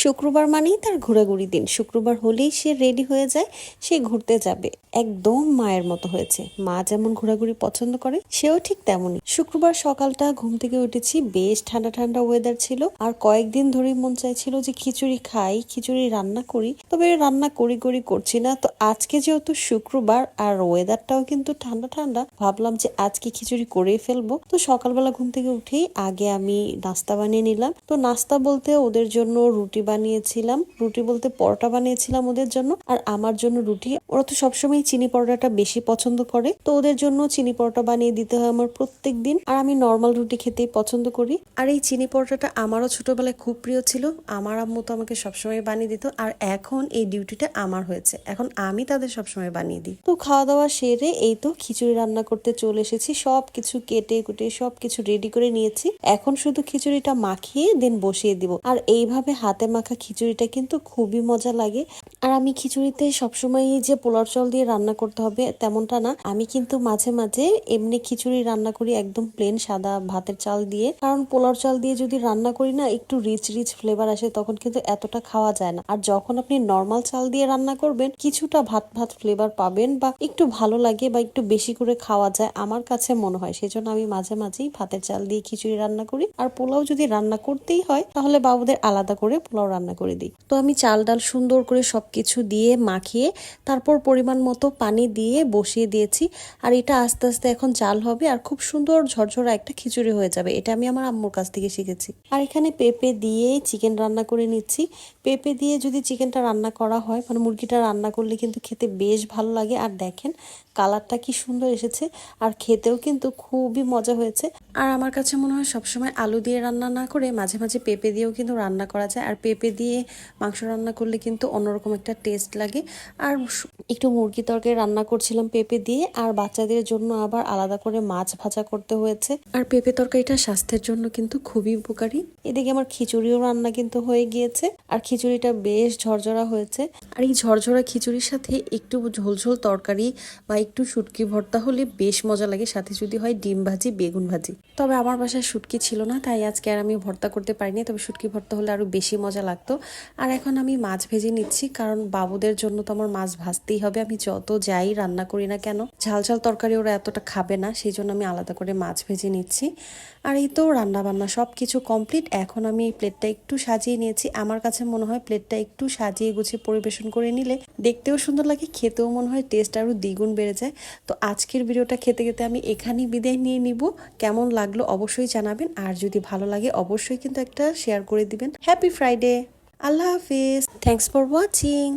শুক্রবার মানেই তার ঘোরাঘুরি দিন। শুক্রবার হলেই সে রেডি হয়ে যায়, সে ঘুরতে যাবে। একদম মায়ের মতো হয়েছে। মা যেমন ঘোরাঘুরি পছন্দ করে, সেও ঠিক তেমনই। শুক্রবার সকালটা ঘুম থেকে উঠেছি, বেশ ঠান্ডা ঠান্ডা ওয়েদার ছিল। আর কয়েকদিন ধরেই মন চাইছিল যে খিচুড়ি খাই, খিচুড়ি রান্না করি। তবে রান্না করি করি করছি না। তো আজকে যেহেতু শুক্রবার আর ওয়েদারটাও কিন্তু ঠান্ডা ঠান্ডা, ভাবলাম যে আজকে খিচুড়ি করেই ফেলব। তো সকালবেলা ঘুম থেকে উঠেই আগে আমি নাস্তা বানিয়ে নিলাম। তো নাস্তা বলতে ওদের জন্য রুটি বানিয়েছিলাম। রুটি বলতে পরোটা বানিয়েছিলাম ওদের জন্য। আর আমার জন্য রুটি। ওরা তো সবসময় চিনি পরোটাটা বেশি পছন্দ করে। তো ওদের জন্য চিনি পরোটা বানিয়ে দিতে হয় আমার প্রত্যেক দিন আর আমি নর্মাল রুটি খেতেই পছন্দ করি। আর এই চিনি পরোটাটা আমারও ছোটবেলায় খুব প্রিয় ছিল। আমার আম্মু তো আমাকে সবসময় বানিয়ে দিত। আর এখন এই ডিউটিটা আমার হয়েছে। এখন আমি তাদের সবসময় বানিয়ে দিই। তো খাওয়া দাওয়া সেরে এই তো খিচুড়ি রান্না করতে চলে এসেছি। সব কিছু কেটে কুটে সব কিছু রেডি করে নিয়েছি। এখন শুধু খিচুড়িটা মাখিয়ে দেন বসিয়ে দিব। আর এইভাবে হাতে মাখা খিচুড়িটা কিন্তু খুবই মজা লাগে। আর আমি খিচুড়িতে সবসময় যে পোলার চাল দিয়ে রান্না করতে হবে তেমনটা না। আমি কিন্তু মাঝে মাঝে এমনি খিচুড়ি রান্না করি একদম প্লেন সাদা ভাতের চাল দিয়ে। কারণ পোলার চাল দিয়ে যদি রান্না করি না, একটু রিচ রিচ ফ্লেভার আসে, তখন কিন্তু এতটা খাওয়া যায় না। আর যখন আপনি নর্মাল চাল দিয়ে রান্না করবেন, কিছুটা ভাত ভাত ফ্লেভার পাবেন বা একটু ভালো লাগে বা একটু বেশি করে খাওয়া যায়, আমার কাছে মনে হয়। সেজন্য আমি মাঝে মাঝেই ভাতের চাল দিয়ে খিচুড়ি রান্না করি। আর পোলাও যদি রান্না করতেই হয়, তাহলে বাবুদের আলাদা করে পোলাও রান্না করে দিই। তো আমি চাল ডাল সুন্দর করে সবকিছু দিয়ে মাখিয়ে তারপর পরিমাণ মতো পানি দিয়ে বসিয়ে দিয়েছি। আর এটা আস্তে আস্তে এখন চাল হবে আর খুব সুন্দর ঝরঝরা একটা খিচুড়ি হয়ে যাবে। এটা আমি আমার আম্মুর কাছ থেকে শিখেছি। আর এখানে পেঁপে দিয়ে চিকেন রান্না করে নিচ্ছি। পেঁপে দিয়ে যদি চিকেনটা রান্না করা হয় মানে মুরগিটা রান্না করলে কিন্তু খেতে বেশ ভালো লাগে। আর দেখেন, কালারটা কি সুন্দর এসেছে। আর খেতেও কিন্তু খুবই মজা হয়েছে। আর আমার কাছে মনে হয় সবসময় আলু দিয়ে রান্না না করে মাঝে মাঝে পেঁপে দিয়েও কিন্তু রান্না করা যায়। আর পেঁপে দিয়ে মাংস রান্না করলে কিন্তু অন্যরকম একটা টেস্ট লাগে। আর একটু মুরগি তরকারি রান্না করছিলাম পেঁপে দিয়ে, আর বাচ্চাদের জন্য আবার আলাদা করে মাছ ভাজা করতে হয়েছে। আর পেঁপে তরকারিটা স্বাস্থ্যের জন্য কিন্তু খুবই উপকারী। এদিকে আমার খিচুড়িও রান্না কিন্তু হয়ে গিয়েছে, আর খিচুড়িটা বেশ ঝরঝরা হয়েছে। আর এই ঝরঝরা খিচুড়ির সাথে একটু ঝোল ঝোল তরকারি বা একটু শুটকি ভর্তা হলে বেশ মজা লাগে, সাথে যদি হয় ডিম ভাজি, বেগুন ভাজি। তবে আমার বাসায় শুটকি ছিল না, তাই আজকে আর আমি ভর্তা করতে পারিনি, তবে শুটকি ভর্তা হলে আরও বেশি মজা লাগতো। আর এখন আমি মাছ ভেজে নিচ্ছি, কারণ বাবুদের জন্য তো আমার মাছ ভাজতেই হবে। আমি যত যাই রান্না করি না কেন, ঝাল ঝাল তরকারি ওরা এতটা খাবে না, সেই জন্য আমি আলাদা করে মাছ ভেজে নিচ্ছি। আর এই তো রান্না বান্না সব কিছু কমপ্লিট। এখন আমি এই প্লেটটা একটু সাজিয়ে নিয়েছি। আমার কাছে মনে হয় প্লেটটা একটু সাজিয়ে গুছিয়ে পরিবেশন করে নিলে দেখতেও সুন্দর লাগে, খেতেও মনে হয় টেস্ট আরও দ্বিগুণ বেড়ে যায়। তো আজকের ভিডিওটা খেতে খেতে আমি এখানেই বিদায় নিয়ে নিব। কেমন লাগল অবশ্যই জানাবেন, আর যদি ভালো লাগে অবশ্যই কিন্তু একটা শেয়ার করে দিবেন। Happy Friday! Allah Hafiz thanks for watching